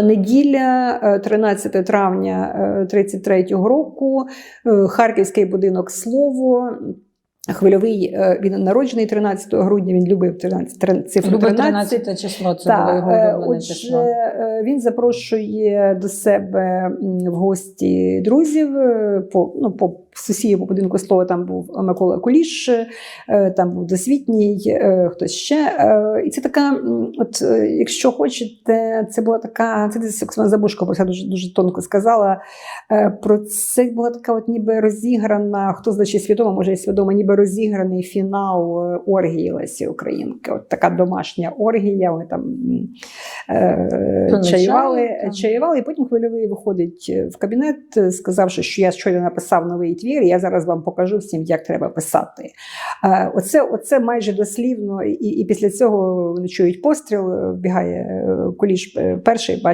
Неділя, е, 13 травня е, 33-го року, е, Харківський будинок Слово. Хвильовий е, він народжений 13 грудня. Він любив 13, тр- цифру Любив 13. 13 число, це Так, було його е, улюблене Отже, число. е, він запрошує до себе в гості друзів. По, ну, по сусіді по будинку слова там був Микола Куліш, там був досвітній, хтось ще. І це така, от якщо хочете, це була така, це десь Оксана Забушко про це дуже, дуже тонко сказала. Про це була така, от ніби розіграна, хто значить свідомо, може і свідомо, ніби розіграний фінал е, оргії Лесі Українки. От така домашня оргія. Вони там е, чаювали, чаювали, і потім хвильовий виходить в кабінет, е, сказавши, що я щойно написав новий твір, і я зараз вам покажу всім, як треба писати. Е, Оце, оце майже дослівно, і, і після цього вони чують постріл, вбігає е, куліш е, перший, бачить.